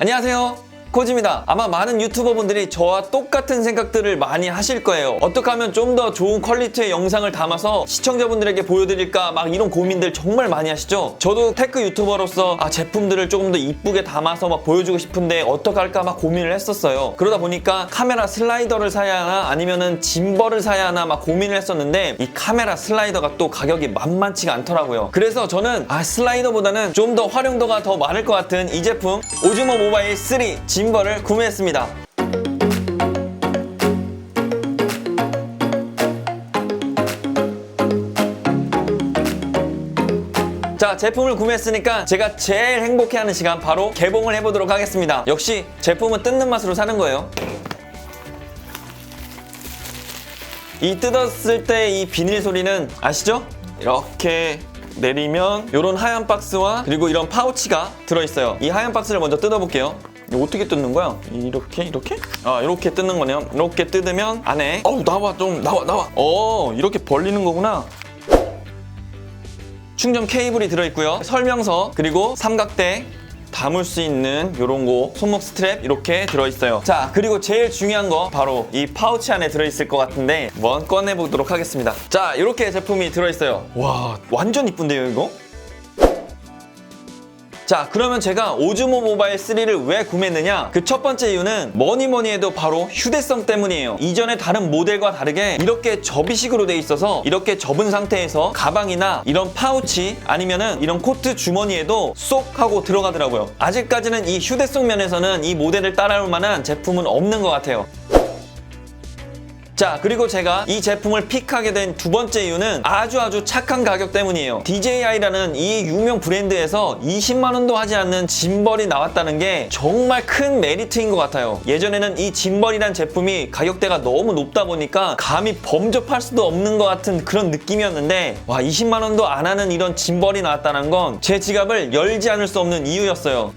안녕하세요. 코지입니다. 아마 많은 유튜버분들이 저와 똑같은 생각들을 많이 하실 거예요. 어떻게 하면 좀 더 좋은 퀄리티의 영상을 담아서 시청자분들에게 보여드릴까 막 이런 고민들 정말 많이 하시죠? 저도 테크 유튜버로서 아, 제품들을 조금 더 이쁘게 담아서 막 보여주고 싶은데 어떻게 할까 막 고민을 했었어요. 그러다 보니까 카메라 슬라이더를 사야 하나 아니면은 짐벌을 사야 하나 막 고민을 했었는데 이 카메라 슬라이더가 또 가격이 만만치가 않더라고요. 그래서 저는 아 슬라이더보다는 좀 더 활용도가 더 많을 것 같은 이 제품 오즈모 모바일 3 짐벌을 구매했습니다. 자 제품을 구매했으니까 제가 제일 행복해하는 시간 바로 개봉을 해보도록 하겠습니다. 역시 제품은 뜯는 맛으로 사는 거예요. 이 뜯었을 때 이 비닐 소리는 아시죠? 이렇게 내리면 이런 하얀 박스와 그리고 이런 파우치가 들어있어요. 이 하얀 박스를 먼저 뜯어볼게요. 이거 어떻게 뜯는 거야? 이렇게 이렇게? 아 이렇게 뜯는 거네요. 이렇게 뜯으면 안에 어우 나와 좀 나와 나와. 어 이렇게 벌리는 거구나. 충전 케이블이 들어있고요. 설명서 그리고 삼각대 담을 수 있는 이런 거 손목 스트랩 이렇게 들어있어요. 자 그리고 제일 중요한 거 바로 이 파우치 안에 들어있을 것 같은데 한번 꺼내보도록 하겠습니다. 자 이렇게 제품이 들어있어요. 와 완전 이쁜데요 이거? 자 그러면 제가 오즈모 모바일 3를 왜 구매했느냐? 그 첫 번째 이유는 뭐니 뭐니 해도 바로 휴대성 때문이에요. 이전에 다른 모델과 다르게 이렇게 접이식으로 돼 있어서 이렇게 접은 상태에서 가방이나 이런 파우치 아니면은 이런 코트 주머니에도 쏙 하고 들어가더라고요. 아직까지는 이 휴대성 면에서는 이 모델을 따라올 만한 제품은 없는 것 같아요 자 그리고 제가 이 제품을 픽하게 된 두 번째 이유는 아주 아주 착한 가격 때문이에요. DJI라는 이 유명 브랜드에서 20만 원도 하지 않는 짐벌이 나왔다는 게 정말 큰 메리트인 것 같아요. 예전에는 이 짐벌이란 제품이 가격대가 너무 높다 보니까 감히 범접할 수도 없는 것 같은 그런 느낌이었는데 와 20만 원도 안 하는 이런 짐벌이 나왔다는 건 제 지갑을 열지 않을 수 없는 이유였어요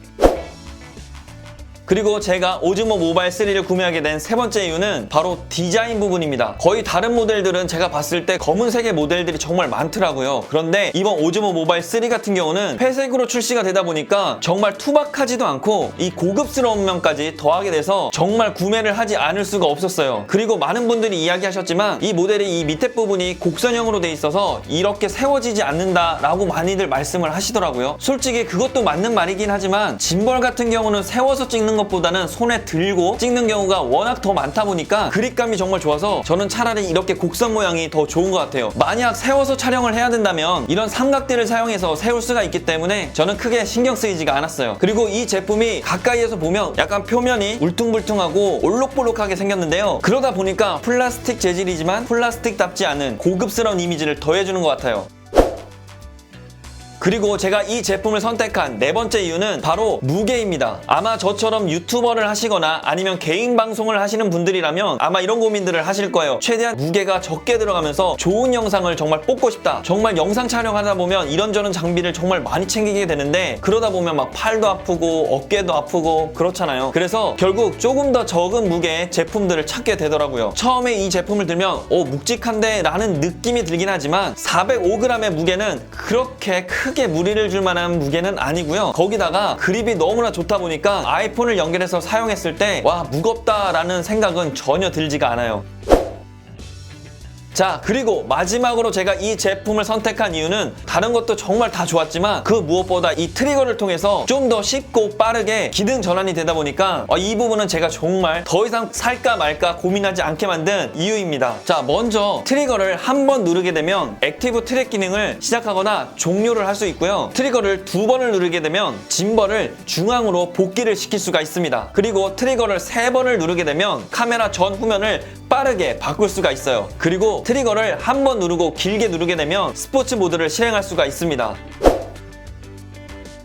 그리고 제가 오즈모 모바일 3를 구매하게 된 세 번째 이유는 바로 디자인 부분입니다. 거의 다른 모델들은 제가 봤을 때 검은색의 모델들이 정말 많더라고요. 그런데 이번 오즈모 모바일 3 같은 경우는 회색으로 출시가 되다 보니까 정말 투박하지도 않고 이 고급스러운 면까지 더하게 돼서 정말 구매를 하지 않을 수가 없었어요. 그리고 많은 분들이 이야기하셨지만 이 모델이 이 밑에 부분이 곡선형으로 돼 있어서 이렇게 세워지지 않는다라고 많이들 말씀을 하시더라고요. 솔직히 그것도 맞는 말이긴 하지만 짐벌 같은 경우는 세워서 찍는 것보다는 손에 들고 찍는 경우가 워낙 더 많다 보니까 그립감이 정말 좋아서 저는 차라리 이렇게 곡선 모양이 더 좋은 것 같아요. 만약 세워서 촬영을 해야 된다면 이런 삼각대를 사용해서 세울 수가 있기 때문에 저는 크게 신경 쓰이지가 않았어요. 그리고 이 제품이 가까이에서 보면 약간 표면이 울퉁불퉁하고 올록볼록하게 생겼는데요. 그러다 보니까 플라스틱 재질이지만 플라스틱답지 않은 고급스러운 이미지를 더해주는 것 같아요. 그리고 제가 이 제품을 선택한 네 번째 이유는 바로 무게입니다. 아마 저처럼 유튜버를 하시거나 아니면 개인 방송을 하시는 분들이라면 아마 이런 고민들을 하실 거예요. 최대한 무게가 적게 들어가면서 좋은 영상을 정말 뽑고 싶다. 정말 영상 촬영하다 보면 이런저런 장비를 정말 많이 챙기게 되는데 그러다 보면 막 팔도 아프고 어깨도 아프고 그렇잖아요. 그래서 결국 조금 더 적은 무게의 제품들을 찾게 되더라고요. 처음에 이 제품을 들면 어 묵직한데 라는 느낌이 들긴 하지만 405g의 무게는 그렇게 크게 무리를 줄 만한 무게는 아니고요. 거기다가 그립이 너무나 좋다 보니까 아이폰을 연결해서 사용했을 때 와 무겁다라는 생각은 전혀 들지가 않아요. 자 그리고 마지막으로 제가 이 제품을 선택한 이유는 다른 것도 정말 다 좋았지만 그 무엇보다 이 트리거를 통해서 좀 더 쉽고 빠르게 기능 전환이 되다 보니까 어, 이 부분은 제가 정말 더 이상 살까 말까 고민하지 않게 만든 이유입니다. 자 먼저 트리거를 한 번 누르게 되면 액티브 트랙 기능을 시작하거나 종료를 할 수 있고요. 트리거를 두 번을 누르게 되면 짐벌을 중앙으로 복귀를 시킬 수가 있습니다. 그리고 트리거를 세 번을 누르게 되면 카메라 전 후면을 빠르게 바꿀 수가 있어요. 그리고 트리거를 한 번 누르고 길게 누르게 되면 스포츠 모드를 실행할 수가 있습니다.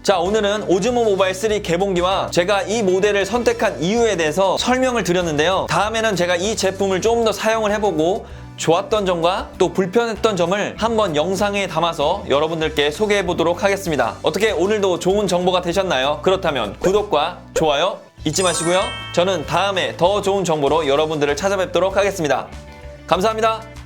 자 오늘은 오즈모 모바일 3 개봉기와 제가 이 모델을 선택한 이유에 대해서 설명을 드렸는데요. 다음에는 제가 이 제품을 좀더 사용을 해보고 좋았던 점과 또 불편했던 점을 한번 영상에 담아서 여러분들께 소개해 보도록 하겠습니다. 어떻게 오늘도 좋은 정보가 되셨나요? 그렇다면 구독과 좋아요 잊지 마시고요. 저는 다음에 더 좋은 정보로 여러분들을 찾아뵙도록 하겠습니다. 감사합니다.